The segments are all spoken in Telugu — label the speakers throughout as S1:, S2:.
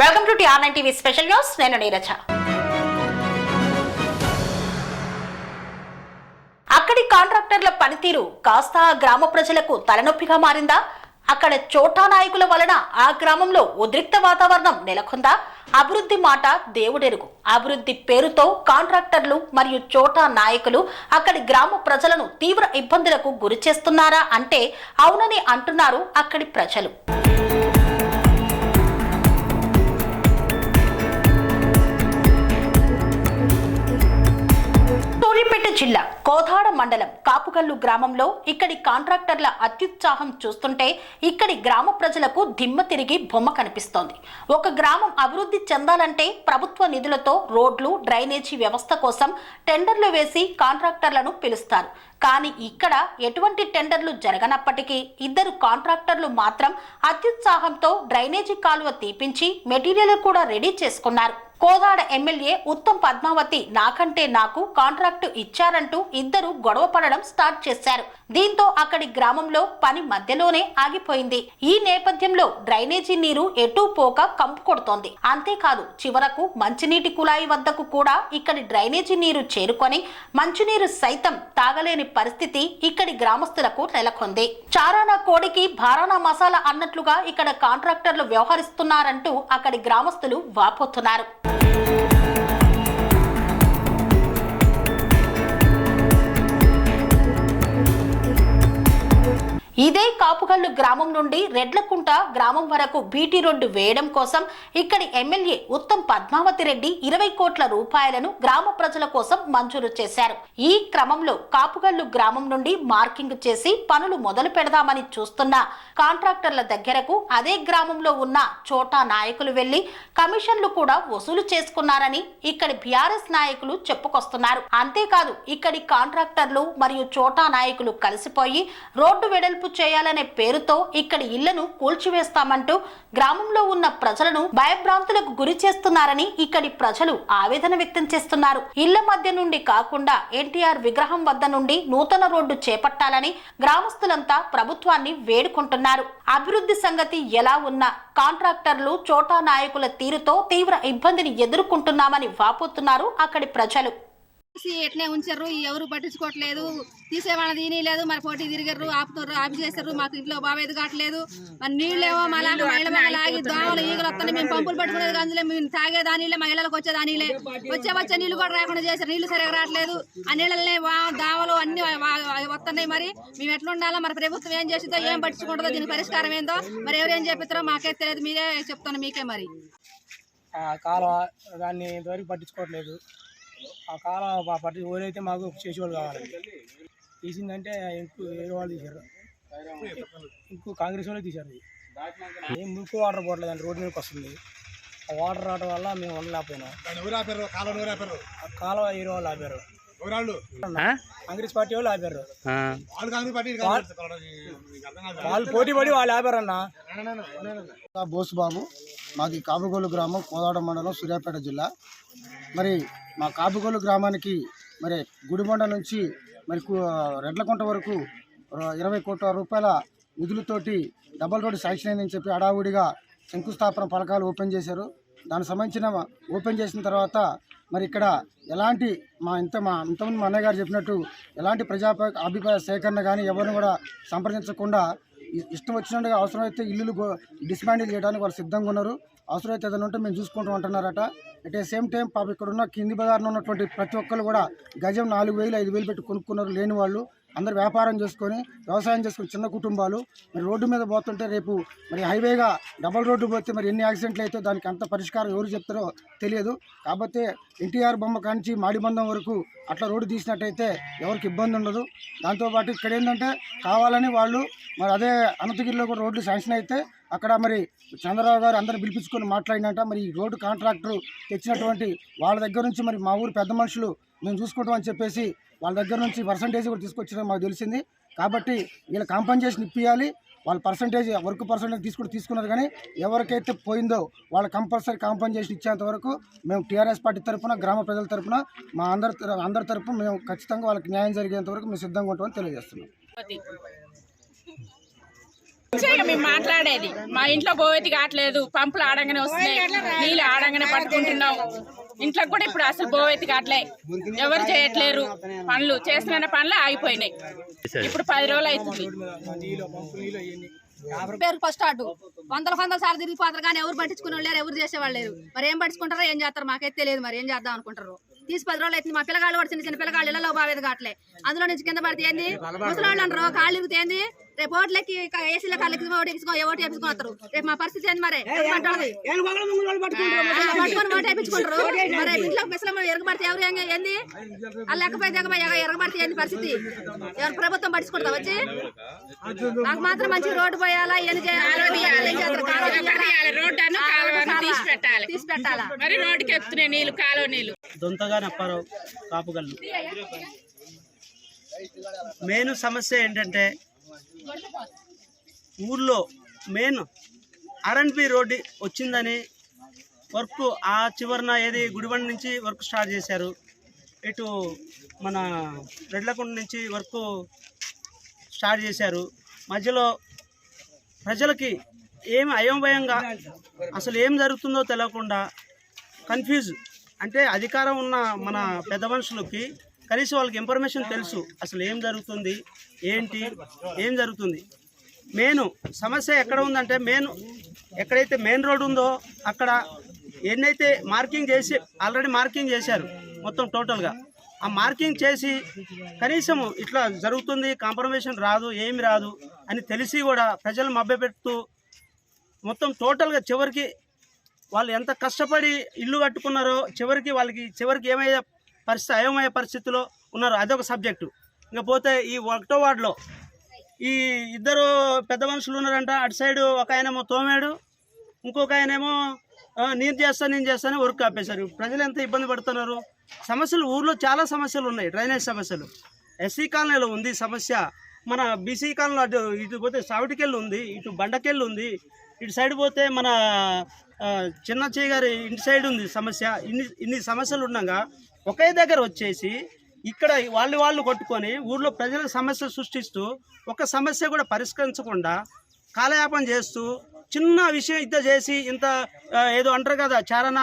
S1: Welcome to TR nine TV special news. నేను నీరజ. అక్కడి కాంట్రాక్టర్ల పనితీరు కాస్త గ్రామ ప్రజలకు తలనొప్పిగా మారిందా? అక్కడ చోటా నాయకుల వలన ఆ గ్రామంలో ఉద్రిక్త వాతావరణం నెలకొందా? అభివృద్ధి మాట దేవుడెరుగు. అభివృద్ధి పేరుతో కాంట్రాక్టర్లు మరియు చోటా నాయకులు అక్కడి గ్రామ ప్రజలను తీవ్ర ఇబ్బందులకు గురి చేస్తున్నారా అంటే అవునని అంటున్నారు అక్కడి ప్రజలు. సూర్యాపేట జిల్లా కోదాడ మండలం కాపుకల్లు గ్రామంలో ఇక్కడి కాంట్రాక్టర్ల అత్యుత్సాహం చూస్తుంటే ఇక్కడి గ్రామ ప్రజలకు దిమ్మ తిరిగి బొమ్మ కనిపిస్తోంది. ఒక గ్రామం అభివృద్ధి చెందాలంటే ప్రభుత్వ నిధులతో రోడ్లు డ్రైనేజీ వ్యవస్థ కోసం టెండర్లు వేసి కాంట్రాక్టర్లను పిలుస్తారు. కానీ ఇక్కడ ఎటువంటి టెండర్లు జరగనప్పటికీ ఇద్దరు కాంట్రాక్టర్లు మాత్రం అత్యుత్సాహంతో డ్రైనేజీ కాలువ తీపించి మెటీరియల్ కూడా రెడీ చేసుకున్నారు. కోదాడ ఎమ్మెల్యే ఉత్తమ్ పద్మావతి నాకంటే నాకు కాంట్రాక్టు ఇచ్చారంటూ ఇద్దరు గొడవ పడడం స్టార్ట్ చేశారు. దీంతో అక్కడి గ్రామంలో పని మధ్యలోనే ఆగిపోయింది. ఈ నేపథ్యంలో డ్రైనేజీ నీరు ఎటూ పోక కంపు కొడుతోంది. అంతేకాదు చివరకు మంచినీటి కుళాయి వద్దకు కూడా ఇక్కడి డ్రైనేజీ నీరు చేరుకొని మంచినీరు సైతం తాగలేని పరిస్థితి ఇక్కడి గ్రామస్తులకు నెలకొంది. చారానా కోడికి భారానా మసాలా అన్నట్లుగా ఇక్కడ కాంట్రాక్టర్లు వ్యవహరిస్తున్నారంటూ అక్కడి గ్రామస్తులు వాపోతున్నారు. ఇదే కాపుగల్లు గ్రామం నుండి రెడ్లకుంట గ్రామం వరకు బీటీ రోడ్డు వేయడం కోసం ఇక్కడి ఎమ్మెల్యే ఉత్తమ్ పద్మావతి రెడ్డి ఇరవై కోట్ల రూపాయలను గ్రామ ప్రజల కోసం మంజూరు చేశారు. ఈ క్రమంలో కాపుగల్లు గ్రామం నుండి మార్కింగ్ చేసి పనులు మొదలు పెడదామని చూస్తున్న కాంట్రాక్టర్ల దగ్గరకు అదే గ్రామంలో ఉన్న చోటా నాయకులు వెళ్ళి కమిషన్లు కూడా వసూలు చేసుకున్నారని ఇక్కడి బీఆర్ఎస్ నాయకులు చెప్పుకొస్తున్నారు. అంతేకాదు ఇక్కడి కాంట్రాక్టర్లు మరియు చోటా నాయకులు కలిసిపోయి రోడ్డు వెడల్పు చేయాలనే పేరుతో ఇక్కడి ఇళ్ళను కూల్చివేస్తామంటూ గ్రామంలో ఉన్న ప్రజలను భయభ్రాంతులకు గురి చేస్తున్నారని ఇక్కడి ప్రజలు ఆవేదన వ్యక్తం చేస్తున్నారు. ఇళ్ళ మధ్య నుండి కాకుండా ఎన్టీఆర్ విగ్రహం వద్ద నుండి నూతన రోడ్డు చేపట్టాలని గ్రామస్తులంతా ప్రభుత్వాన్ని వేడుకుంటున్నారు. అభివృద్ధి సంగతి ఎలా ఉన్నా కాంట్రాక్టర్లు చోటా నాయకుల తీరుతో తీవ్ర ఇబ్బందిని ఎదుర్కొంటున్నామని వాపోతున్నారు అక్కడి ప్రజలు.
S2: ఎట్లే ఉంచారు ఎవరు పట్టించుకోవట్లేదు. తీసేవాళ్ళని తీయలేదు మరి పోటీ తిరిగారు ఆపుతారు ఆపచేశారు మాకు ఇంట్లో బాగా కావట్లేదు. మరి నీళ్ళేమో మళ్ళీ ఆగి దోమలు ఈగలు వస్తున్నాయి మేము పంపులు పట్టుకునేది అందులో మేము తాగే దానిలే ఇళ్ళకి వచ్చే దానిలే. వచ్చే వచ్చే నీళ్ళు కూడా రాకుండా చేశారు. నీళ్ళు సరిగా రావట్లేదు. ఆ నీళ్ళనే దావలు అన్ని వస్తున్నాయి మరి. మేము ఎట్లా ఉండాలో మరి ప్రభుత్వం ఏం చేసిందో ఏం పట్టించుకుంటుందో దీని పరిష్కారం ఏందో మరి ఎవరేం చెప్పిస్తారో మాకే తెలియదు. మీరే చెప్తాను మీకే మరి.
S3: కాలువ దాన్ని ఇంతవరకు పట్టించుకోవట్లేదు. ఆ కాలువ ప- పట్టి ఎవరైతే మాకు చేసేవాళ్ళు కావాలి. తీసిందంటే ఇంకో వేరే వాళ్ళు తీశారు. ఇంకో కాంగ్రెస్ వాళ్ళు తీశారు. ఏం ముక్కు వాటర్ పోవట్లేదండి. రోడ్డు మీదకి వస్తుంది. ఆ వాటర్ రావడం వల్ల మేము ఉండలేకపోయినాం. ఆ కాలువ వేరే వాళ్ళు ఆపారు. కాంగ్రెస్ పార్టీ వాళ్ళు ఆపారు. వాళ్ళు పోటీ పడి వాళ్ళు ఆపారన్నా.
S4: బోసు బాబు. మాది కాపుగోలు గ్రామం కోదాడ మండలం సూర్యాపేట జిల్లా. మరి మా కాపుగోలు గ్రామానికి మరి గుడిబండ నుంచి మరి రెడ్లకుంట వరకు ఇరవై కోట్ల రూపాయల నిధులతోటి డబల్ రోడ్డు శాంక్షన్ అయిందని చెప్పి హడావుడిగా శంకుస్థాపన పథకాలు ఓపెన్ చేశారు. దానికి సంబంధించిన ఓపెన్ చేసిన తర్వాత మరి ఇక్కడ ఎలాంటి మా ఇంత మా ఇంతమంది మా అన్నయ్య గారు చెప్పినట్టు ఎలాంటి ప్రజా అభిప్రాయ సేకరణ కానీ ఎవరిని కూడా సంప్రదించకుండా ఇష్టం వచ్చినట్టుగా అవసరమైతే ఇల్లులు డిస్మాండిల్ చేయడానికి వాళ్ళు సిద్ధంగా ఉన్నారు. అవసరమైతే ఏదైనా ఉంటే మేము చూసుకుంటూ ఉంటున్నారట అట్ ఏ సేమ్ టైం పాప ఇక్కడ ఉన్న కింది బజార్లో ఉన్నటువంటి ప్రతి ఒక్కరు కూడా గజం నాలుగు వేలు ఐదు వేలు పెట్టి కొనుక్కున్నారు లేని వాళ్ళు. అందరు వ్యాపారం చేసుకొని వ్యవసాయం చేసుకుని చిన్న కుటుంబాలు మరి రోడ్డు మీద పోతుంటే రేపు మరి హైవేగా డబల్ రోడ్డు పోతే మరి ఎన్ని యాక్సిడెంట్లు అయితే దానికి అంత పరిష్కారం ఎవరు చెప్తారో తెలియదు. కాకపోతే ఎన్టీఆర్ బొమ్మ కాంచి మాడిబంధం వరకు అట్లా రోడ్డు తీసినట్టయితే ఎవరికి ఇబ్బంది ఉండదు. దాంతోపాటు ఇక్కడ ఏంటంటే కావాలని వాళ్ళు మరి అదే అనంతగిరిలో కూడా రోడ్లు శాంక్షన్ అయితే అక్కడ మరి చంద్రబాబు గారు అందరు పిలిపించుకొని మాట్లాడినట్ట మరి ఈ రోడ్డు కాంట్రాక్టర్ తెచ్చినటువంటి వాళ్ళ దగ్గర నుంచి మరి మా ఊరు పెద్ద మనుషులు మేము చూసుకుంటాం అని చెప్పేసి వాళ్ళ దగ్గర నుంచి పర్సంటేజ్ కూడా తీసుకొచ్చిన మాకు తెలిసింది. కాబట్టి వీళ్ళ కాంపన్సేషన్ ఇప్పియాలి. వాళ్ళ పర్సంటేజ్ వర్క్ పర్సంటేజ్ తీసుకుని తీసుకున్నారు కానీ ఎవరికైతే పోయిందో వాళ్ళ కంపల్సరీ కాంపన్సేషన్ ఇచ్చేంత వరకు మేము టీఆర్ఎస్ పార్టీ తరఫున గ్రామ ప్రజల తరఫున మా అందరి అందరి తరఫున మేము ఖచ్చితంగా వాళ్ళకి న్యాయం జరిగేంత వరకు మేము సిద్ధంగా ఉంటామని తెలియజేస్తున్నాం.
S5: మేము మాట్లాడేది. మా ఇంట్లో బోవెతి కావట్లేదు. పంపులు ఆడంగానే వస్తున్నాయి. నీళ్ళు ఆడంగానే పట్టుకుంటున్నాం. ఇంట్లో కూడా ఇప్పుడు అసలు బోవెతి కావట్లే. ఎవరు చేయట్లేరు. పనులు చేసిన పనులు ఆగిపోయినాయి. ఇప్పుడు పది రోజులు అవుతుంది.
S2: పేరు ఫస్ట్ అడ్డు వందల వందల సార్లు తిరిగిపోతారు కానీ ఎవరు పట్టించుకుని వాళ్ళు లేరు ఎవరు చేసేవాళ్ళు లేరు. మరి ఏం పట్టించుకుంటారో ఏం చేస్తారు మాకైతే తెలియదు మరి ఏం చేద్దాం అనుకుంటారు. తీసి పది రోజులు అయితే మా పిల్లగాళ్ళు కూడా చిన్న చిన్న పిల్లగాళ్ళు ఇళ్ళలో బావేది కావట్లే. అందులో నుంచి కింద పడితే ఏంది? ముసలాళ్ళు అంటారు కాళ్ళు ఇరుగుతేంది రేపు ఓట్లకి ఏసీలో కాళ్ళు ఎక్కించుకో ఓటు ఎక్కించుకో ఓటు వేపించుకుంటారు రేపు మా పరిస్థితి ఏంది మరి? పట్టుకొని ఓటు వేపించుకుంటారు మరి ఇంట్లో పిసలు ఎరగబడితే ఎవరు ఏం- ఏంది? దిగపోయి ఎరగబడితే ఏంది పరిస్థితి? ఎవరు ప్రభుత్వం పట్టించుకుంటా వచ్చి? నాకు మాత్రం మంచి రోడ్డు పోయాలా? ఎన్ని ఏం
S5: తీసి పెట్టాలి
S2: తీసి పెట్టాలా
S5: మరి రోడ్డుకి ఎక్కుతున్నాయి నీళ్ళు కాలువ నీళ్ళు.
S6: దొంతగా నప్పారావు కాపుగల్లు మెయిన్ సమస్య ఏంటంటే ఊర్లో మెయిన్ ఆర్ఎన్పి రోడ్డు వచ్చిందని వర్క్ ఆ చివరన ఏది గుడిబండ నుంచి వర్క్ స్టార్ట్ చేశారు. ఇటు మన రెడ్లకొండ నుంచి వర్క్ స్టార్ట్ చేశారు. మధ్యలో ప్రజలకి ఏమి అయోమయంగా అసలు ఏం జరుగుతుందో తెలియకుండా కన్ఫ్యూజ్. అంటే అధికారం ఉన్న మన పెద్ద మనుషులకి కనీసం వాళ్ళకి ఇన్ఫర్మేషన్ తెలుసు. అసలు ఏం జరుగుతుంది? ఏంటి? ఏం జరుగుతుంది? మెయిన్ సమస్య ఎక్కడ ఉందంటే మెయిన్ ఎక్కడైతే మెయిన్ రోడ్ ఉందో అక్కడ ఎన్నైతే మార్కింగ్ చేసి ఆల్రెడీ మార్కింగ్ చేశారు మొత్తం టోటల్గా. ఆ మార్కింగ్ చేసి కనీసం ఇట్లా జరుగుతుంది కాంప్రమేషన్ రాదు ఏమి రాదు అని తెలిసి కూడా ప్రజలు మభ్యపెడుతూ మొత్తం టోటల్గా చివరికి వాళ్ళు ఎంత కష్టపడి ఇల్లు కట్టుకున్నారో చివరికి వాళ్ళకి చివరికి ఏమైనా పరిస్థితి అయోమయ పరిస్థితిలో ఉన్నారు. అదొక సబ్జెక్టు ఇంకా పోతే ఈ ఒకటో వార్డులో ఈ ఇద్దరు పెద్ద మనుషులు ఉన్నారంట. అటు సైడు ఒక ఆయనేమో తోమాడు. ఇంకొక ఆయనేమో నేను చేస్తాను నేను చేస్తాను వర్క్ ఆపేశారు. ప్రజలు ఎంత ఇబ్బంది పడుతున్నారు? సమస్యలు ఊర్లో చాలా సమస్యలు ఉన్నాయి. డ్రైనేజ్ సమస్యలు. ఎస్సీ కాలనీలో ఉంది సమస్య. మన బీసీ కాలనీలో అటు ఇటు పోతే సావిటికెళ్ళి ఉంది. ఇటు బండకెళ్ళి ఉంది. ఇటు సైడ్ పోతే మన చిన్న చేయి గారి ఇంటి సైడ్ ఉంది సమస్య. ఇన్ని ఇన్ని సమస్యలు ఉండగా ఒకే దగ్గర వచ్చేసి ఇక్కడ వాళ్ళు వాళ్ళు కొట్టుకొని ఊర్లో ప్రజలకు సమస్య సృష్టిస్తూ ఒక సమస్య కూడా పరిష్కరించకుండా కాలయాపన చేస్తూ చిన్న విషయం ఇంత చేసి ఇంత ఏదో అంటారు కదా చారణ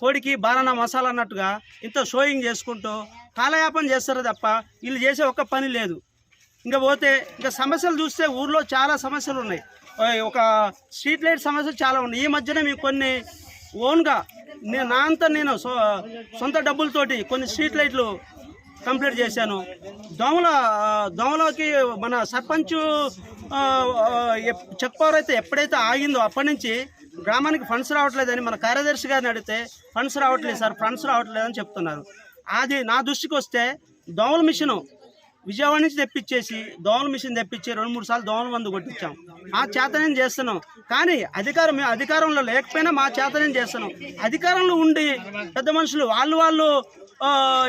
S6: కోడికి బారణ మసాలా అన్నట్టుగా ఇంత షోయింగ్ చేసుకుంటూ కాలయాపన చేస్తారు తప్ప వీళ్ళు చేసే ఒక్క పని లేదు. ఇంకా పోతే ఇంకా సమస్యలు చూస్తే ఊర్లో చాలా సమస్యలు ఉన్నాయి. ఒక స్ట్రీట్ లైట్ సమస్యలు చాలా ఉన్నాయి. ఈ మధ్యన మేము కొన్ని ఓన్గా నేను నా అంతా నేను సొంత డబ్బులతోటి కొన్ని స్ట్రీట్ లైట్లు కంప్లీట్ చేశాను. దోమల దోమలకి మన సర్పంచ్ చెక్ పవర్ అయితే ఎప్పుడైతే ఆగిందో అప్పటి నుంచి గ్రామానికి ఫండ్స్ రావట్లేదని మన కార్యదర్శి గారిని అడిగితే ఫండ్స్ రావట్లేదు సార్ ఫండ్స్ రావట్లేదని చెప్తున్నారు. అది నా దృష్టికి వస్తే దోమల మిషను విజయవాడ నుంచి తెప్పించేసి దోమల మిషన్ తెప్పించి రెండు మూడు సార్లు దోమల మందు కొట్టించాం. ఆ చేతనం చేస్తున్నాం. కానీ అధికారం మేము అధికారంలో లేకపోయినా మా చేతనం చేస్తున్నాం. అధికారంలో ఉండి పెద్ద మనుషులు వాళ్ళు వాళ్ళు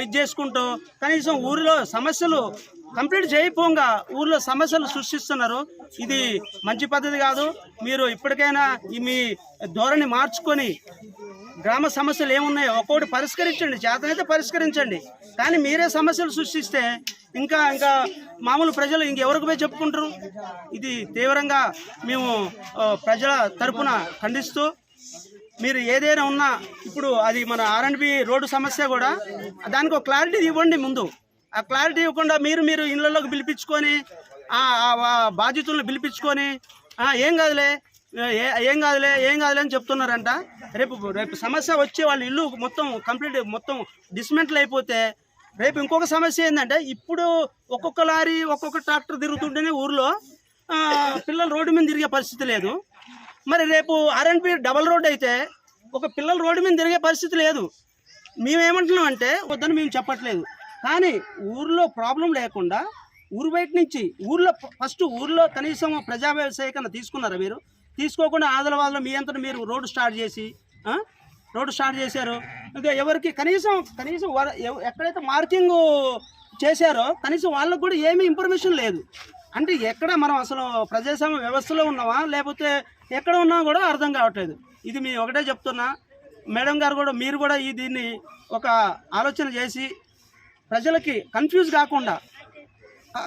S6: ఇది చేసుకుంటూ. కనీసం ఊరిలో సమస్యలు కంప్లీట్ చేయకపోగా ఊర్లో సమస్యలు సృష్టిస్తున్నారు. ఇది మంచి పద్ధతి కాదు. మీరు ఇప్పటికైనా మీ ధోరణి మార్చుకొని గ్రామ సమస్యలు ఏమున్నాయో ఒక్కొక్కటి పరిష్కరించండి చేతనైతే పరిష్కరించండి. కానీ మీరే సమస్యలు సృష్టిస్తే ఇంకా ఇంకా మామూలు ప్రజలు ఇంకెవరికి పోయి చెప్పుకుంటారు? ఇది తీవ్రంగా మేము ప్రజల తరపున ఖండిస్తూ మీరు ఏదైనా ఉన్నా ఇప్పుడు అది మన ఆర్ఎండ్బి రోడ్డు సమస్య కూడా దానికి ఒక క్లారిటీ ఇవ్వండి ముందు. ఆ క్లారిటీ ఇవ్వకుండా మీరు మీరు ఇళ్ళలోకి పిలిపించుకొని ఆ బాధితులను పిలిపించుకొని ఏం కాదులే ఏం కాదులే ఏం కాదులే అని చెప్తున్నారంట. రేపు రేపు సమస్య వచ్చి వాళ్ళ ఇల్లు మొత్తం కంప్లీట్ మొత్తం డిస్మెంటల్ అయిపోతే రేపు ఇంకొక సమస్య ఏంటంటే ఇప్పుడు ఒక్కొక్క లారీ ఒక్కొక్క ట్రాక్టర్ తిరుగుతుంటేనే ఊర్లో పిల్లలు రోడ్డు మీద తిరిగే పరిస్థితి లేదు. మరి రేపు ఆర్ఎన్పి డబల్ రోడ్ అయితే ఒక పిల్లలు రోడ్డు మీద తిరిగే పరిస్థితి లేదు. మేమేమంటున్నాం అంటే వద్దని మేము చెప్పట్లేదు. కానీ ఊర్లో ప్రాబ్లం లేకుండా ఊరు బయట నుంచి ఊర్లో ఫస్ట్ ఊర్లో కనీసం ప్రజా వ్యవసాయకన్నా తీసుకున్నారా మీరు? తీసుకోకుండా ఆదలవాదలో మీ అంతా మీరు రోడ్డు స్టార్ట్ చేసి రోడ్డు స్టార్ట్ చేశారు. ఇంకా ఎవరికి కనీసం కనీసం వర- ఎక్కడైతే మార్కింగ్ చేశారో కనీసం వాళ్ళకు కూడా ఏమీ ఇన్ఫర్మేషన్ లేదు. అంటే ఎక్కడ మనం అసలు ప్రజాస్వామ్య వ్యవస్థలో ఉన్నామా లేకపోతే ఎక్కడ ఉన్నా కూడా అర్థం కావట్లేదు. ఇది మేము ఒకటే చెప్తున్నా. మేడం గారు కూడా మీరు కూడా ఈ దీన్ని ఒక ఆలోచన చేసి ప్రజలకి కన్ఫ్యూజ్ కాకుండా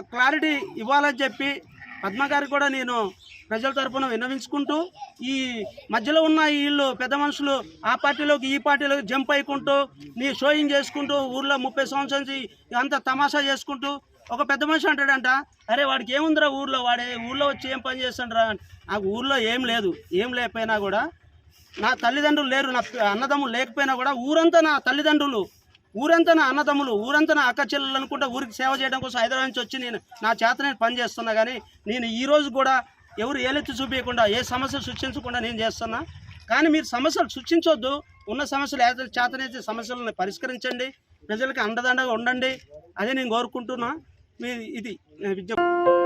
S6: క్లారిటీ ఇవ్వాలని చెప్పి పద్మ గారికి కూడా నేను ప్రజల తరఫున విన్నవించుకుంటూ ఈ మధ్యలో ఉన్న వీళ్ళు పెద్ద మనుషులు ఆ పార్టీలోకి ఈ పార్టీలోకి జంప్ అయ్యుకుంటూ నీ షోయింగ్ చేసుకుంటూ ఊర్లో ముప్పై సంవత్సరాల నుంచి అంత తమాషా చేసుకుంటూ ఒక పెద్ద మనిషి అంటాడంట అరే వాడికి ఏముందిరా ఊర్లో? వాడే ఊర్లో వచ్చి ఏం పని చేస్తాడరా? నాకు ఊర్లో ఏం లేదు ఏం లేకపోయినా కూడా నా తల్లిదండ్రులు లేరు నా అన్నదమ్ములు లేకపోయినా కూడా ఊరంతా నా తల్లిదండ్రులు. ఊరంతా నా అన్నదమ్ములు ఊరంతా నా అక్క చెల్లెలు అనుకుంటే ఊరికి సేవ చేయడం కోసం హైదరాబాద్ నుంచి వచ్చి నేను నా చేత నేను పని చేస్తున్నా కానీ నేను ఈ రోజు కూడా ఎవరు ఏలెత్తి చూపించకుండా ఏ సమస్యలు సృష్టించకుండా నేను చేస్తున్నా. కానీ మీరు సమస్యలు సృష్టించొద్దు. ఉన్న సమస్యలు ఏదైతే చేతనైతే సమస్యలను పరిష్కరించండి. ప్రజలకు అండదండగా ఉండండి. అదే నేను కోరుకుంటున్నా. మీ ఇది నేను విజ్ఞప్తి.